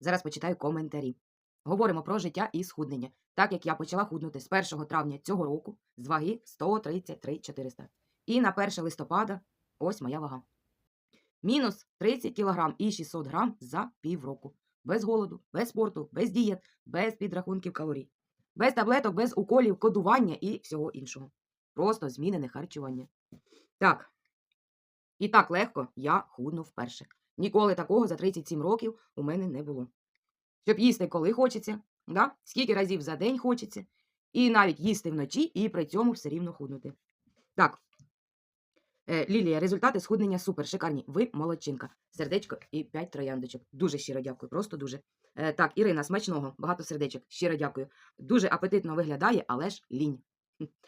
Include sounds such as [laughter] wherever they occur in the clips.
Зараз почитаю коментарі. Говоримо про життя і схуднення. Так як я почала худнути з 1 травня цього року з ваги 133 400. І на 1 листопада ось моя вага. Мінус 30 кг і 600 грам за півроку. Без голоду, без спорту, без дієт, без підрахунків калорій, без таблеток, без уколів, кодування і всього іншого. Просто змінене харчування. Так. І так легко я худну вперше. Ніколи такого за 37 років у мене не було. Щоб їсти, коли хочеться, да? скільки разів за день хочеться, і навіть їсти вночі, і при цьому все рівно худнути. Так. Е, Лілія, результати схуднення супер, шикарні. Ви молодчинка. Сердечко і 5 трояндочок. Дуже щиро дякую, просто дуже. Е, так, Ірина, смачного, багато сердечок. Щиро дякую. Дуже апетитно виглядає, але ж лінь.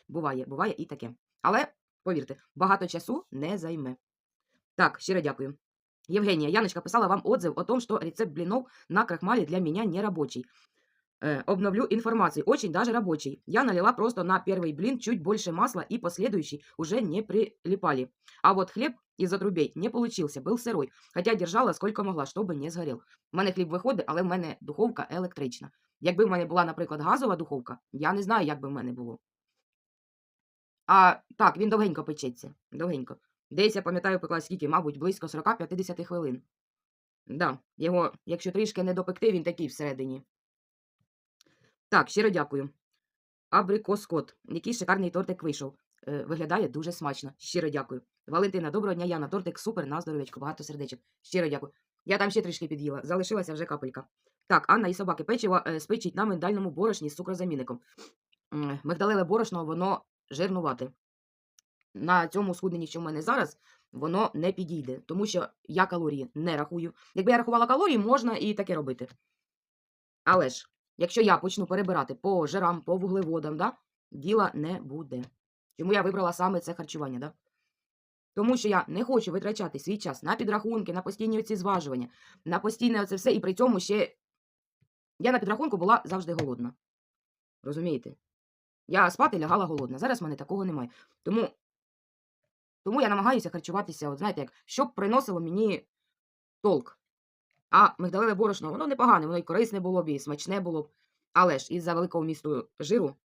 Буває, буває і таке. Але, повірте, багато часу не займе. Так, щиро дякую. Евгения, Яночка писала вам отзыв о том, что рецепт блинов на крахмале для меня не рабочий. Э, обновлю информацию. Очень даже рабочий. Я налила просто на первый блин чуть больше масла и последующий уже не прилипали. А вот хлеб из отрубей не получился, был сырой, хотя держала сколько могла, чтобы не згорів. У мене хліб виходить, але в мене духовка електрична. Якби в мене була, наприклад, газова духовка, я не знаю, як би в мене було. А так, він довгенько печеться. Довгенько. Десь я пам'ятаю, пекла скільки, мабуть, близько 40-50 хвилин. Да, його, якщо трішки не допекти, він такий всередині. Так, щиро дякую. Абрикоскот. Який шикарний тортик вийшов. Е, виглядає дуже смачно. Щиро дякую. Валентина, доброго дня, Яна. Тортик супер, на здоров'ячко, багато сердечок. Щиро дякую. Я там ще трішки під'їла. Залишилася вже капелька. Так, Анна і собаки печиво е, спечить на миндальному борошні з цукрозамінником. М, Мигдалеве борошно, воно жирнувате. На цьому схудненні, що в мене зараз, воно не підійде, тому що я калорії не рахую. Якби я рахувала калорії, можна і таке робити. Але ж, якщо я почну перебирати по жирам, по вуглеводам, да, діла не буде. Чому я вибрала саме це харчування, да? Тому що я не хочу витрачати свій час на підрахунки, на постійні оці зважування, на постійне оце все, і при цьому ще я на підрахунку була завжди голодна. Розумієте? Я спати лягала голодна. Зараз в мене такого немає. Тому, тому я намагаюся харчуватися, от знаєте, як, щоб приносило мені толк. А мигдалеве борошно, воно непогане, воно і корисне було б, і смачне було б. Але ж із-за великого місту жиру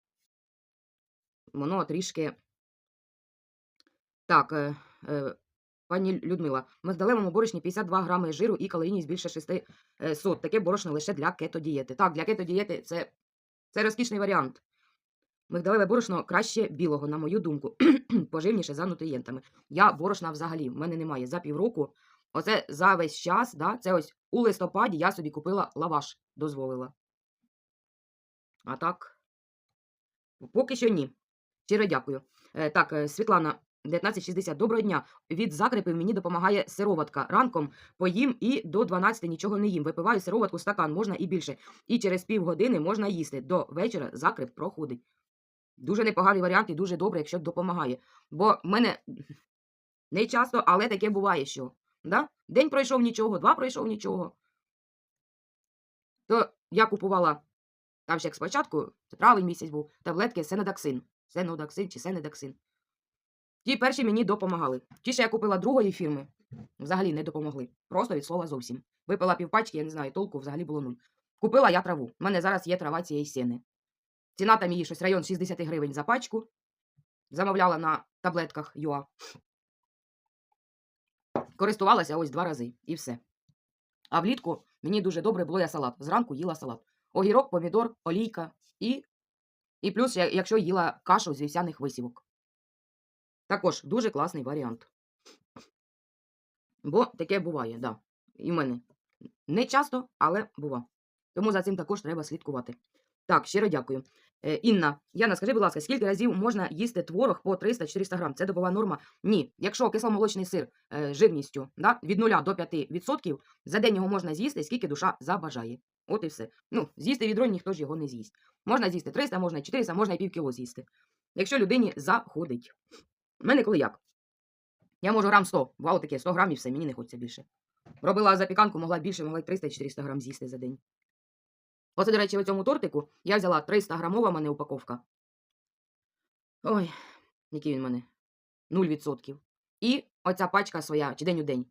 воно трішки. Так, е, е, пані Людмила, в мигдалевому борошні 52 грами жиру і калорійність більше 600. Таке борошно лише для кетодієти. Так, для кетодієти це, це розкішний варіант. Мигдалеве борошно краще білого, на мою думку, [clears throat] поживніше за нутрієнтами. Я борошна взагалі, в мене немає за півроку. Оце за весь час, да, це ось у листопаді я собі купила лаваш, дозволила. А так, поки що ні. Щиро дякую. Е, так, е, Світлана, 1960. Доброго дня. Від закрепів мені допомагає сироватка. Ранком поїм і до 12 нічого не їм. Випиваю сироватку стакан, можна і більше. І через півгодини можна їсти. До вечора закреп проходить. Дуже непоганий варіант і дуже добре, якщо допомагає. Бо в мене [laughs] не часто, але таке буває, що да? день пройшов нічого, два пройшов нічого. То я купувала там ще як спочатку, це травень місяць був, таблетки сенодаксин. Сенодаксин чи сенедаксин. Ті перші мені допомагали. Ті, що я купила другої фірми, взагалі не допомогли. Просто від слова зовсім. Випила півпачки, я не знаю, толку взагалі було нуль. Купила я траву. У мене зараз є трава цієї сіни. Ціна там її щось район 60 гривень за пачку. Замовляла на таблетках ЮА. Користувалася ось два рази і все. А влітку мені дуже добре було я салат. Зранку їла салат. Огірок, помідор, олійка і, і плюс, якщо їла кашу з вівсяних висівок. Також дуже класний варіант. Бо таке буває, да. І в мене. Не часто, але бува. Тому за цим також треба слідкувати. Так, щиро дякую. Інна, Яна, скажи, будь ласка, скільки разів можна їсти творог по 300-400 грам? Це добова норма? Ні. Якщо кисломолочний сир е, жирністю да, від 0 до 5%, за день його можна з'їсти, скільки душа забажає. От і все. Ну, з'їсти відро ніхто ж його не з'їсть. Можна з'їсти 300, можна і 400, можна і пів кіло з'їсти. Якщо людині заходить. У мене коли як? Я можу грам 100, бувало таке, 100 грамів все, мені не хочеться більше. Робила запіканку, могла більше, могла 300-400 грам з'їсти за день. Оце, до речі, в цьому тортику я взяла 300 грамова мене упаковка. Ой, який він мене? 0%. І оця пачка своя, чи день у день.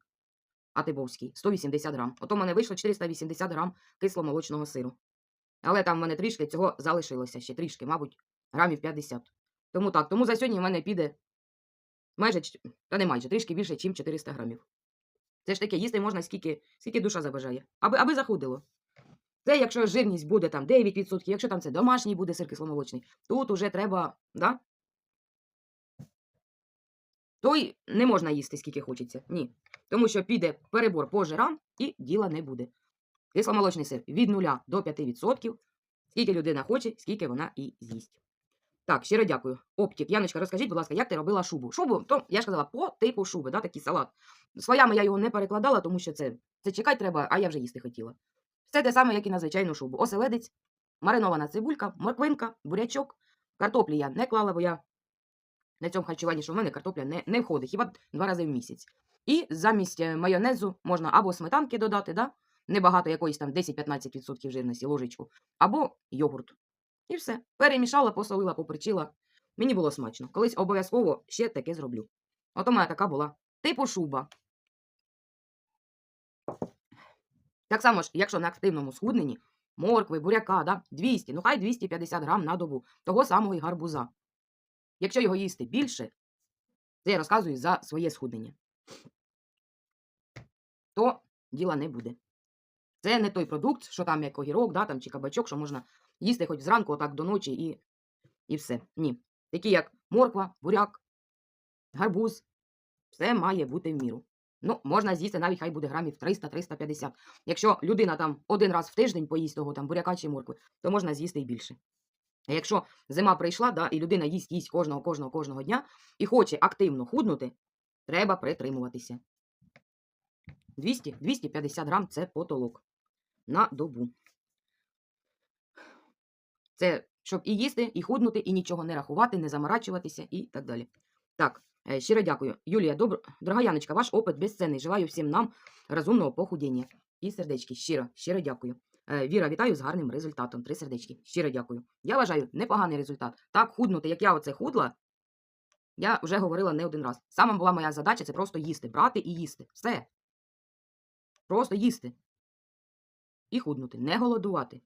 Атибовський, 180 грам. Ото в мене вийшло 480 грам кисломолочного сиру. Але там в мене трішки цього залишилося ще трішки, мабуть, грамів 50. Тому так, тому за сьогодні в мене піде майже, та не майже, трішки більше, ніж 400 грамів. Це ж таке, їсти можна скільки, скільки душа забажає, аби, аби захудило. Це якщо жирність буде там 9%, якщо там це домашній буде сир кисломолочний, тут уже треба, да? Той не можна їсти скільки хочеться. Ні. Тому що піде перебор по жирам і діла не буде. Кисломолочний сир від 0 до 5%. Скільки людина хоче, скільки вона і з'їсть. Так, щиро дякую. Оптік, Яночка, розкажіть, будь ласка, як ти робила шубу? Шубу, то я ж казала, по типу шуби, да, такий салат. Слоями я його не перекладала, тому що це, це чекати треба, а я вже їсти хотіла. Все те саме, як і на звичайну шубу. Оселедець, маринована цибулька, морквинка, бурячок, картоплі я не клала, бо я на цьому харчуванні, що в мене картопля не, не входить, хіба два рази в місяць. І замість е, майонезу можна або сметанки додати, да? небагато якоїсь там 10-15% жирності, ложечку, або йогурт. І все. Перемішала, посолила, поперчила. Мені було смачно. Колись обов'язково ще таке зроблю. От у мене така була. Типу шуба. Так само ж, якщо на активному схудненні, моркви, буряка, да, 200, ну хай 250 грам на добу, того самого і гарбуза. Якщо його їсти більше, це я розказую за своє схуднення, то діла не буде. Це не той продукт, що там як огірок, да, там, чи кабачок, що можна їсти хоч зранку, отак до ночі і, і все. Ні. Такі як морква, буряк, гарбуз, все має бути в міру. Ну, можна з'їсти навіть хай буде грамів 300-350. Якщо людина там один раз в тиждень поїсть того там буряка чи моркви, то можна з'їсти і більше. А якщо зима прийшла, да, і людина їсть їсть кожного, кожного, кожного дня і хоче активно худнути, треба притримуватися. 200-250 грам це потолок на добу. Це щоб і їсти, і худнути, і нічого не рахувати, не заморачуватися і так далі. Так, щиро дякую. Юлія, добр... дорога Яночка, ваш опит безцінний. Желаю всім нам розумного похудіння. І сердечки, щиро, щиро дякую. Е, Віра, вітаю з гарним результатом. Три сердечки. Щиро дякую. Я вважаю, непоганий результат. Так худнути, як я оце худла, я вже говорила не один раз. Саме була моя задача це просто їсти, брати і їсти. Все. Просто їсти. І худнути, не голодувати.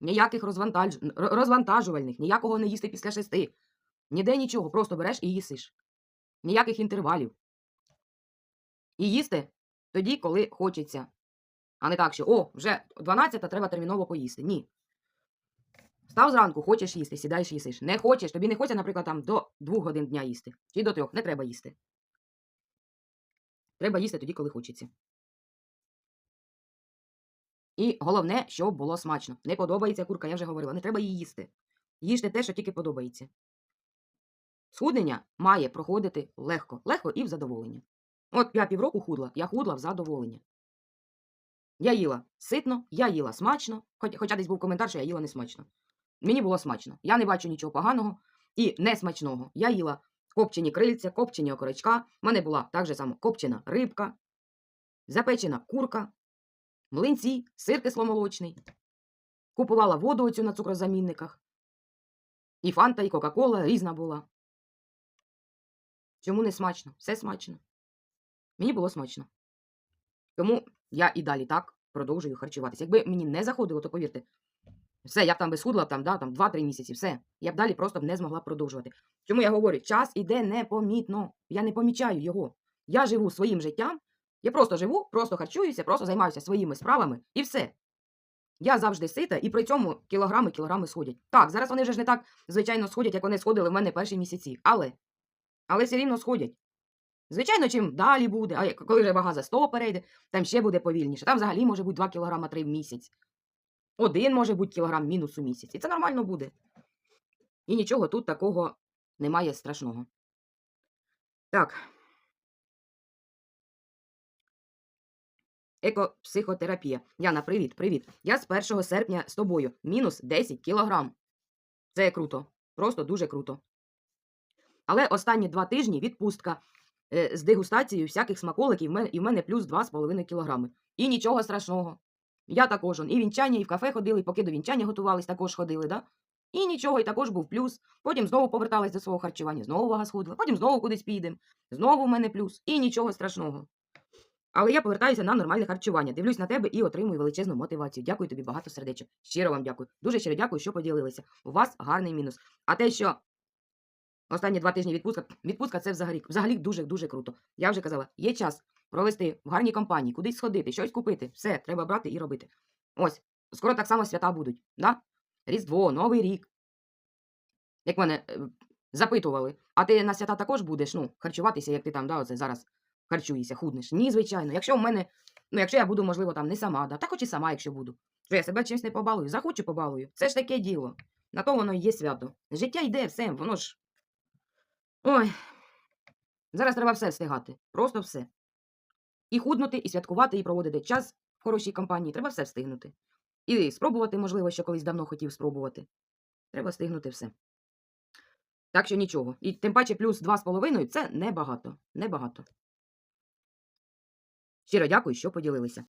Ніяких розвантаж... розвантажувальних, ніякого не їсти після шести. Ніде нічого, просто береш і їсиш. Ніяких інтервалів. І їсти тоді, коли хочеться. А не так, що о, вже 12 треба терміново поїсти. Ні. Став зранку, хочеш їсти, сідаєш їсиш. Не хочеш, тобі не хочеться, наприклад, там до 2 годин дня їсти. Чи до трьох. Не треба їсти. Треба їсти тоді, коли хочеться. І головне, щоб було смачно. Не подобається курка, я вже говорила, не треба її їсти. Їжте те, що тільки подобається. Схуднення має проходити легко, легко і в задоволення. От я півроку худла, я худла в задоволення. Я їла ситно, я їла смачно, хоч, хоча десь був коментар, що я їла не смачно. Мені було смачно. Я не бачу нічого поганого і несмачного. Я їла копчені крильця, копчені окорочка. В мене була так же само копчена рибка, запечена курка, млинці, сир кисломолочний. Купувала воду оцю на цукрозамінниках. І фанта, і Кока-Кола різна була. Чому не смачно? Все смачно. Мені було смачно. Тому я і далі так продовжую харчуватися. Якби мені не заходило, то повірте, все, я б там би схудла там, да, там 2-3 місяці, все. Я б далі просто б не змогла продовжувати. Чому я говорю, час іде непомітно. Я не помічаю його. Я живу своїм життям. Я просто живу, просто харчуюся, просто займаюся своїми справами і все. Я завжди сита, і при цьому кілограми кілограми сходять. Так, зараз вони вже ж не так, звичайно, сходять, як вони сходили в мене перші місяці. Але, але все рівно сходять. Звичайно, чим далі буде, а коли вже вага за 100 перейде, там ще буде повільніше. Там взагалі може бути 2 кілограма 3 в місяць. Один може бути кілограм мінус у місяць. І це нормально буде. І нічого тут такого немає страшного. Так. Екопсихотерапія. Яна, привіт, привіт. Я з 1 серпня з тобою. Мінус 10 кілограм. Це круто. Просто дуже круто. Але останні два тижні відпустка е, з дегустацією всяких смаколиків, і в мене плюс 2,5 кілограми. І нічого страшного. Я також он, і вінчання, і в кафе ходили, поки до вінчання готувались, також ходили, да? І нічого, і також був плюс. Потім знову повертались до свого харчування, знову вага схудла, потім знову кудись підемо. Знову в мене плюс. І нічого страшного. Але я повертаюся на нормальне харчування. Дивлюсь на тебе і отримую величезну мотивацію. Дякую тобі багато сердечок. Щиро вам дякую. Дуже щиро дякую, що поділилися. У вас гарний мінус. А те, що останні два тижні відпустка, відпустка це взагалі, взагалі дуже дуже круто. Я вже казала, є час провести в гарній компанії, кудись сходити, щось купити. Все, треба брати і робити. Ось, скоро так само свята будуть. Да? Різдво, Новий рік. Як мене е, запитували, а ти на свята також будеш ну, харчуватися, як ти там да, оце зараз харчуєшся, худнеш? Ні, звичайно. Якщо в мене, ну якщо я буду, можливо, там не сама, да, та хоч і сама, якщо буду. Що я себе чимось не побалую, захочу побалую. Це ж таке діло. На то воно і є свято. Життя йде, все, воно ж. Ой. Зараз треба все встигати. Просто все. І худнути, і святкувати, і проводити час в хорошій компанії. Треба все встигнути. І спробувати, можливо, що колись давно хотів спробувати. Треба встигнути все. Так що нічого. І тим паче плюс 2,5 це небагато. Небагато. Щиро дякую, що поділилися.